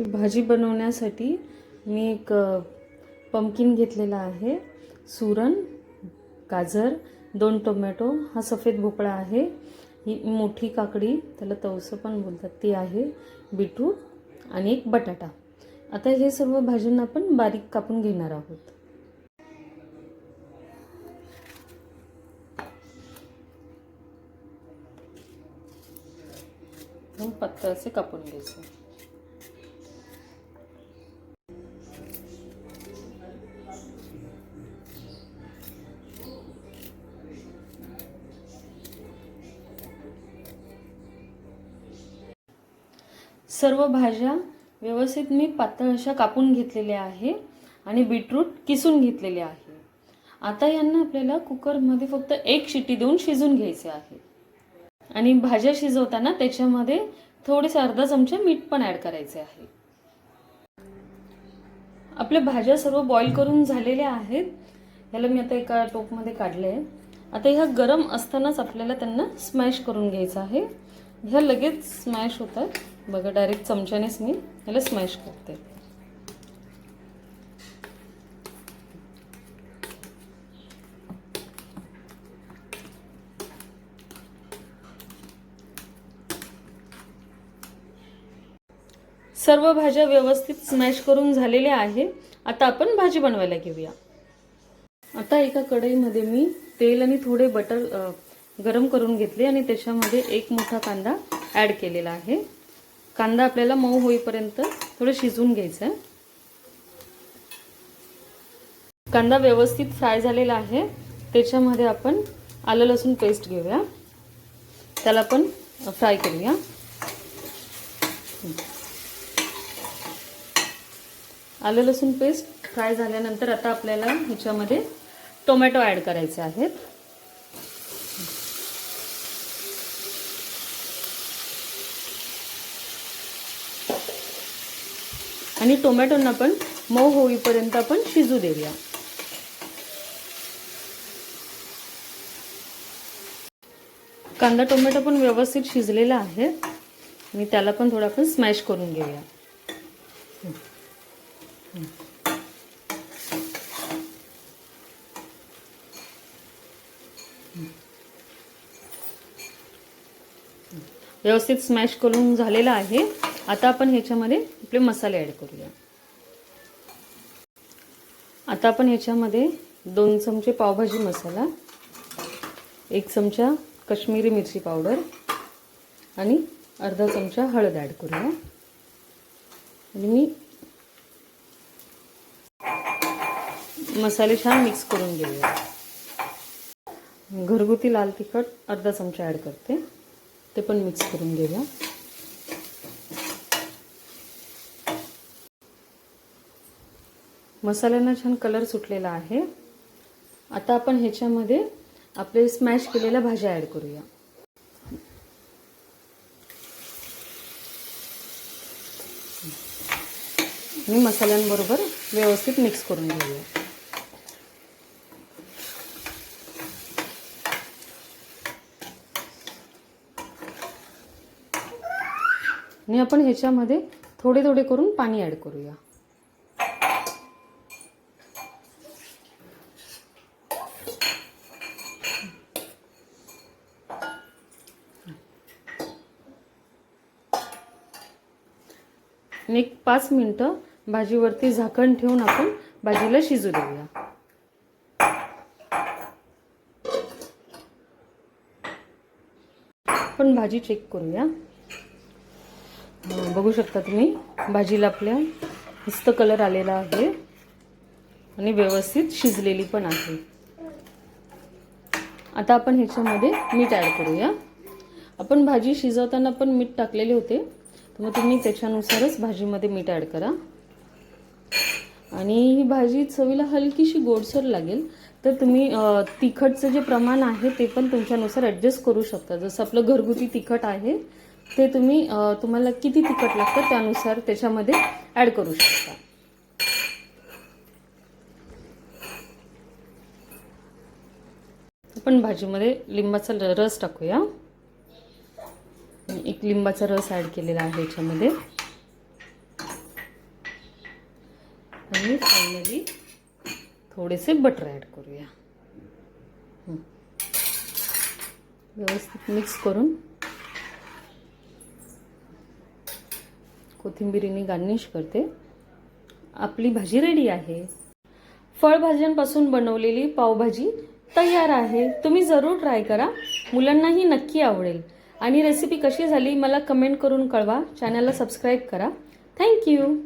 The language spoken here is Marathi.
ही भाजी बनवण्यासाठी मी एक पंपकिन घेतलेला आहे. सुरण गाजर दोन टोमॅटो हा सफेद भोपळा आहे. ही मोठी काकडी त्याला तवसं पण बोलतात ती आहे. बीटरूट आणि एक बटाटा. आता हे सर्व भाज्यांना आपण बारीक कापून घेणार आहोत. पत्ता पातळ असे कापून घ्यायचं. सर्व भाज्या व्यवस्थित मी पातळ अशा कापून घेतलेल्या आहे आणि बीटरूट किसून घेतलेले आहे. आता यांना आपल्याला कुकरमध्ये फक्त एक शिट्टी देऊन शिजून घ्यायचे आहे. आणि भाज्या शिजवताना त्याच्यामध्ये थोडेसे अर्धा चमचे मीठ पण ॲड करायचे आहे. आपल्या भाज्या सर्व बॉईल करून झालेल्या आहेत. ह्याला मी आता एका टोपमध्ये काढले आहे आता ह्या गरम असतानाच आपल्याला त्यांना स्मॅश करून घ्यायचं आहे. ह्या लगेच स्मॅश होतात. बघा डायरेक्ट चमच्यानेच मी ह्याला स्मॅश करते. सर्व भाज्या व्यवस्थित स्मॅश करून झालेल्या आहे आता आपण भाजी बनवायला घेऊया. आता एका कढईमध्ये मी तेल आणि थोडे बटर गरम करून घेतली आणि त्याच्यामध्ये एक मोठा कांदा ॲड केलेला आहे. कांदा आपल्याला मऊ होईपर्यंत थोडं शिजवून घ्यायचं आहे कांदा व्यवस्थित फ्राय झालेला आहे. त्याच्यामध्ये आपण आलं लसूण पेस्ट घेऊया. त्याला पण फ्राय करूया. आलं लसूण पेस्ट फ्राय झाल्यानंतर आता आपल्याला ह्याच्यामध्ये टोमॅटो ॲड करायचे आहेत. आणि टोमॅटोंना पण मऊ होईपर्यंत आपण शिजू देऊया. कांदा टोमॅटो पण व्यवस्थित शिजलेला आहे. आणि त्याला पण थोडं आपण स्मॅश करून घेऊया. व्यवस्थित स्मॅश करून झालेला आहे. आता आपण ह्याच्यामध्ये आपले मसाले ॲड करूया. आता आपण याच्यामध्ये दोन चमचे पावभाजी मसाला एक चमचा कश्मीरी मिरची पावडर आणि अर्धा चमचा हळद ॲड करूया. आणि मी मसाले छान मिक्स करून घेऊया. घरगुती लाल तिखट अर्धा चमचा ॲड करते. ते पण मिक्स करून घेऊया. मसाल्यांना छान कलर सुटलेला आहे. आता आपण ह्याच्यामध्ये आपले स्मॅश केलेल्या भाज्या ॲड करूया. आणि मसाल्यांबरोबर व्यवस्थित मिक्स करून घेऊया. आणि आपण ह्याच्यामध्ये थोडे थोडे करून पाणी ॲड करूया. एक पाच मिनटं भाजीवरती झाकण ठेवून आपण भाजीला शिजू देऊया. आपण भाजी चेक करूया. बघू शकता तुम्ही भाजीला आपल्या मस्त कलर आलेला आहे आणि व्यवस्थित शिजलेली पण आहे. आता आपण ह्याच्यामध्ये मीठ ॲड करूया. आपण भाजी शिजवताना पण मीठ टाकलेले होते. मग तुम्ही त्याच्यानुसारच भाजीमध्ये मीठ ॲड करा. आणि ही भाजी चवीला हलकीशी गोडसर लागेल तर तुम्ही तिखटचं जे प्रमाण आहे ते पण तुमच्यानुसार ॲडजस्ट करू शकता. जसं आपलं घरगुती तिखट आहे ते तुम्ही तुम्हाला किती तिखट लागतं त्यानुसार त्याच्यामध्ये ॲड करू शकता. आपण भाजीमध्ये लिंबाचा रस टाकूया. एक लिंबाचा रस ॲड केलेला आहे याच्यामध्ये. आणि फायनली थोडेसे बटर ॲड करूया. व्यवस्थित मिक्स करून कोथिंबिरीने गार्निश करते. आपली भाजी रेडी आहे. फळभाज्यांपासून बनवलेली पावभाजी तयार आहे. तुम्ही जरूर ट्राय करा. मुलांनाही नक्की आवडेल. आणि रेसिपी कशी झाली मला कमेंट करून कळवा. चॅनलला सबस्क्राईब करा. थँक्यू